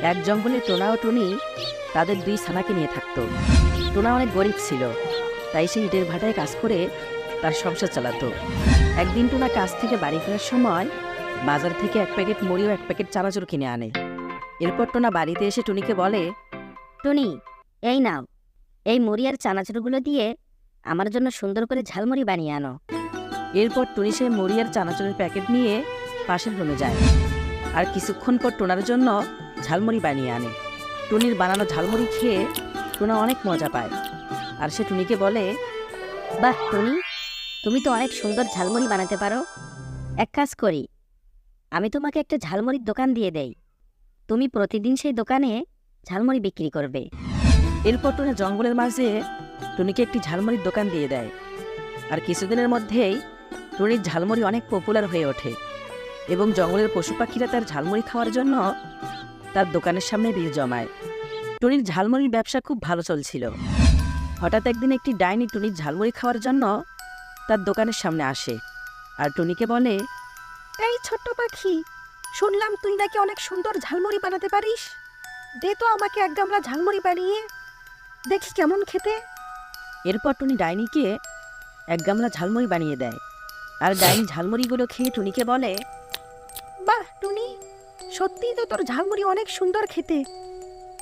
এক জঙ্গলে টোনা ও টুনি তাদের দুই ছানাকে নিয়ে থাকতো। টোনা অনেক গরিব ছিল তাই সে ইটের ভাটায় কাজ করে তার সংসার চালাতো। একদিন টোনা কাজ থেকে বাড়ি ফেরার সময় বাজার থেকে এক প্যাকেট মুড়ি ও এক প্যাকেট চানাচুর কিনে আনে। এরপর টোনা বাড়িতে এসে টুনিকে বলে টুনি এই নাও। এই মুড়ি আর চানাচুরগুলো দিয়ে আমার জন্য সুন্দর করে ঝালমুড়ি বানিয়ে আনো। এরপর টুনি সে মুড়ি আর চানাচুরের প্যাকেট নিয়ে পাশের রুমে যায়। আর কিছুক্ষণ পর টোনার জন্য ঝালমুড়ি বানিয়ে আনে। টুনির বানানো ঝালমুড়ি খেয়ে টুনা অনেক মজা পায়। আর সে টুনিকে বলে, বাহ, টুনি, তুমি তো অনেক সুন্দর ঝালমুড়ি বানাতে পারো। এক কাজ করি, আমি তোমাকে একটা ঝালমুড়ির দোকান দিয়ে দেই। তুমি প্রতিদিন সেই দোকানে ঝালমুড়ি বিক্রি করবে। এরপর টুনি জঙ্গলের মাঝে টুনিকে একটি ঝালমুড়ির দোকান দিয়ে দেয়। আর কিছুদিনের মধ্যেই টুনির ঝালমুড়ি অনেক পপুলার হয়ে ওঠে। এবং জঙ্গলের পশু পাখিরা তার ঝালমুড়ি খাওয়ার জন্য তার দোকানের সামনে ভিড় জমায়। টুনির ঝালমুড়ির ব্যবসা খুব ভালো চলছিল। হঠাৎ একদিন একটি ডাইনি টুনির ঝালমুড়ি খাওয়ার জন্য তার দোকানের সামনে আসে আর টুনিকে বলে এই ছোট্ট পাখি শুনলাম তুই নাকি অনেক সুন্দর ঝালমুড়ি বানাতে পারিস। দে তো আমাকে এক গামলা ঝালমুড়ি বানিয়ে দেখি কেমন খেতে। এরপর টুনি ডাইনিকে এক গামলা ঝালমুড়ি বানিয়ে দেয়। আর ডাইনি ঝালমুড়িগুলো খেয়ে টুনিকে বলে বাহ টুনি সত্যিই তো তোর ঝালমুড়ি অনেক সুন্দর খেতে।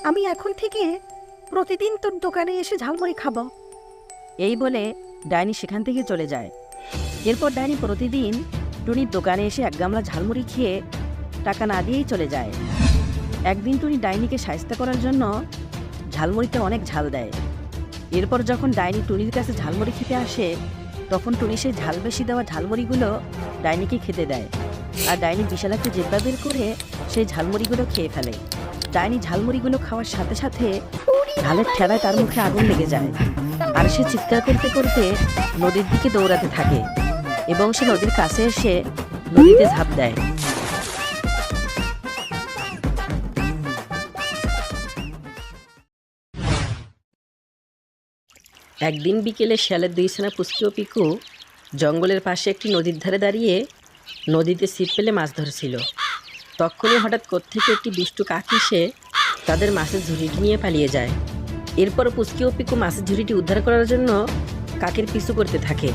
আমি এখন থেকে প্রতিদিন তোর দোকানে এসে ঝালমুড়ি খাব। এই বলে ডাইনি সেখান থেকে চলে যায়। এরপর ডাইনি প্রতিদিন টুনির দোকানে এসে এক গামলা ঝালমুড়ি খেয়ে টাকা না দিয়েই চলে যায়। একদিন টুনি ডাইনিকে সাহায্য করার জন্য ঝালমুড়িতে অনেক ঝাল দেয়। এরপর যখন ডাইনি টুনির কাছে ঝালমুড়ি খেতে আসে, তখন টুনি সেই ঝাল বেশি দেওয়া ঝালমুড়িগুলো ডাইনিকে খেতে দেয়। আর ডাইনি বিশাল একটা জেব্বা বের করে সেই ঝালমুড়িগুলো খেয়ে ফেলে। ডাইনি ঝালমুড়িগুলো খাওয়ার সাথে সাথে ঢালের ঠেলায় তার মুখে আগুন লেগে যায়। আর সে চিৎকার করতে করতে নদীর দিকে দৌড়াতে থাকে এবং সে নদীর কাছে এসে নদীতে ঝাঁপ দেয়। একদিন বিকেলে শিয়ালের দুই সেনা পুষ্টি পিকু জঙ্গলের পাশে একটি নদীর ধারে দাঁড়িয়ে নদীতে ছিপ ফেলে মাছ ধরছিল। তখনই হঠাৎ কোত্থেকে একটি দুষ্টু কাক এসে তাদের মাছের ঝুড়িটি নিয়ে পালিয়ে যায়। এরপর পুচকি ও পিকু মাছের ঝুড়িটি উদ্ধার করার জন্য কাকের পিছু করতে থাকে।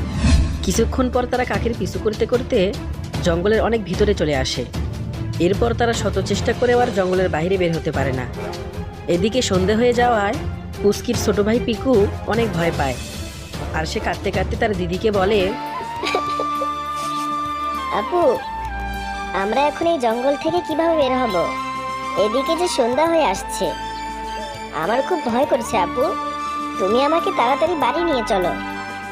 কিছুক্ষণ পর তারা কাকের পিছু করতে করতে জঙ্গলের অনেক ভিতরে চলে আসে। এরপর তারা শত চেষ্টা করেও আর জঙ্গলের বাইরে বের হতে পারে না। এদিকে সন্ধে হয়ে যাওয়ায় পুস্কির ছোট ভাই পিকু অনেক ভয় পায়। আর সে কাঁদতে কাঁদতে তার দিদিকে বলে আপু আমরা এখন এই জঙ্গল থেকে কীভাবে বের হব? এদিকে যে সন্ধ্যা হয়ে আসছে। আমার খুব ভয় করছে আপু তুমি আমাকে তাড়াতাড়ি বাড়ি নিয়ে চলো।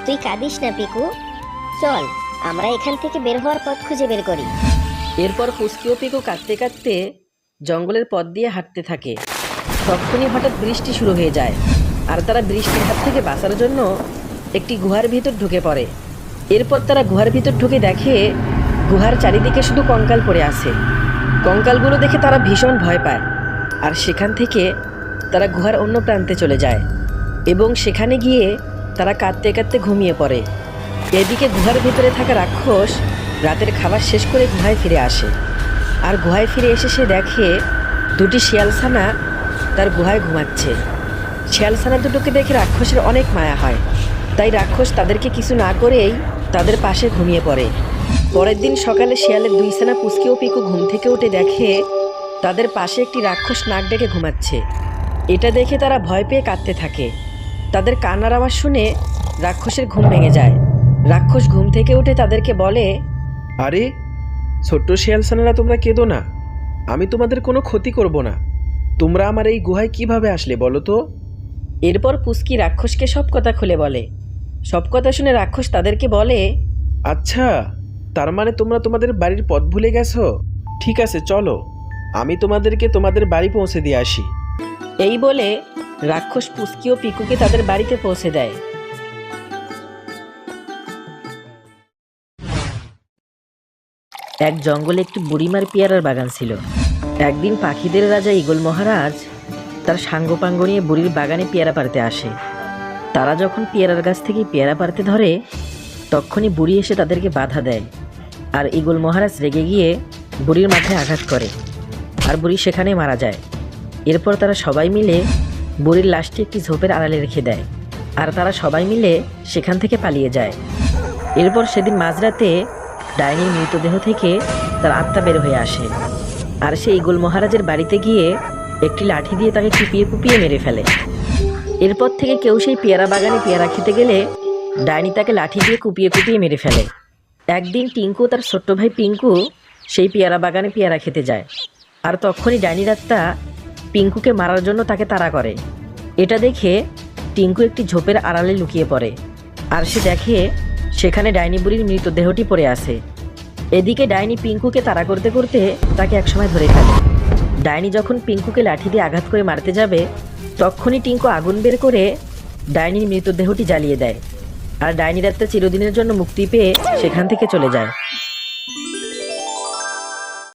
তুই কাঁদিস না, পিকু। চল, আমরা এখান থেকে বের হওয়ার পথ খুঁজে বের করি। এরপর পুস্কি ও পিকু কাঁদতে কাঁদতে জঙ্গলের পথ দিয়ে হাঁটতে থাকে। তখনই হঠাৎ বৃষ্টি শুরু হয়ে যায়। আর তারা বৃষ্টির হাত থেকে বাঁচার জন্য একটি গুহার ভিতর ঢুকে পড়ে। এরপর তারা গুহার ভিতর ঢুকে দেখে গুহার চারিদিকে শুধু কঙ্কাল পড়ে আছে। কঙ্কালগুলো দেখে তারা ভীষণ ভয় পায়। আর সেখান থেকে তারা গুহার অন্য প্রান্তে চলে যায়। এবং সেখানে গিয়ে তারা কাঁদতে কাঁদতে ঘুমিয়ে পড়ে। এদিকে গুহার ভিতরে থাকা রাক্ষস রাতের খাবার শেষ করে গুহায় ফিরে আসে। আর গুহায় ফিরে এসে সে দেখে দুটি শিয়ালছানা তার গুহায় ঘুমাচ্ছে। শিয়ালছানা দুটোকে দেখে রাক্ষসের অনেক মায়া হয়। তাই রাক্ষস তাদেরকে কিছু না করেই তাদের পাশে ঘুমিয়ে পড়ে। পরের দিন সকালে শিয়ালের দুই সেনা পুচকে ও পিকু ঘুম থেকে উঠে দেখে তাদের পাশে একটি রাক্ষস নাক ডেকে ঘুমাচ্ছে। এটা দেখে তারা ভয় পেয়ে কাঁদতে থাকে। তাদের কান্নার আওয়াজ শুনে রাক্ষসের ঘুম ভেঙে যায়। রাক্ষস ঘুম থেকে উঠে তাদেরকে বলে আরে ছোট্ট শিয়ালসানেরা তোমরা কেঁদো না। আমি তোমাদের কোনো ক্ষতি করব না। তোমরা আমার এই গুহায় কীভাবে আসলে বলো তো? এরপর পুস্কি রাক্ষসকে সব কথা খুলে বলে। সব কথা শুনে রাক্ষস তাদেরকে বলে আচ্ছা তার মানে তোমরা তোমাদের বাড়ির পথ ভুলে গেছো? ঠিক আছে, চলো। আমি তোমাদেরকে তোমাদের বাড়ি পৌঁছে দিয়ে আসি। এই বলে রাক্ষস পুস্কি ও পিকুকে তাদের বাড়িতে পৌঁছে দেয়। এক জঙ্গলে একটি বুড়িমার পেয়ারার বাগান ছিল। একদিন পাখিদের রাজা ইগল মহারাজ তার সাঙ্গপাঙ্গ নিয়ে বুড়ির বাগানে পেয়ারা পারতে আসে। তারা যখন পেয়ারার গাছ থেকে পেয়ারা পারতে ধরে, তখনই বুড়ি এসে তাদেরকে বাধা দেয়। আর ইগল মহারাজ রেগে গিয়ে বুড়ির মাথায় আঘাত করে আর বুড়ি সেখানে মারা যায়। এরপর তারা সবাই মিলে বুড়ির লাশটি একটি ঝোপের আড়ালে রেখে দেয় আর তারা সবাই মিলে সেখান থেকে পালিয়ে যায়। এরপর সেদিন মাঝরাতে ডাইনির মৃতদেহ থেকে তার আত্মা বের হয়ে আসে আর সে ইগল মহারাজের বাড়িতে গিয়ে একটি লাঠি দিয়ে তাকে কুপিয়ে কুপিয়ে মেরে ফেলে। এরপর থেকে কেউ সেই পেয়ারা বাগানে পেয়ারা খেতে গেলে ডাইনি তাকে লাঠি দিয়ে কুপিয়ে কুপিয়ে মেরে ফেলে। একদিন টিঙ্কু তার ছোট্ট ভাই পিঙ্কু সেই পেয়ারা বাগানে পেয়ারা খেতে যায়। আর তখনই ডাইনি রাত্তা পিঙ্কুকে মারার জন্য তাকে তাড়া করে। এটা দেখে টিঙ্কু একটি ঝোপের আড়ালে লুকিয়ে পড়ে। আর সে দেখে সেখানে ডাইনি বুড়ির মৃতদেহটি পড়ে আছে। এদিকে ডাইনি পিঙ্কুকে তাড়া করতে করতে তাকে একসময় ধরে ফেলে। ডাইনি যখন পিঙ্কুকে লাঠি দিয়ে আঘাত করে মারতে যাবে, তখনই টিঙ্কু আগুন বের করে ডাইনির মৃতদেহটি জ্বালিয়ে দেয়। আর ডাইনি রাত্রে চিরদিনের জন্য মুক্তি পেয়ে সেখান থেকে চলে যায়।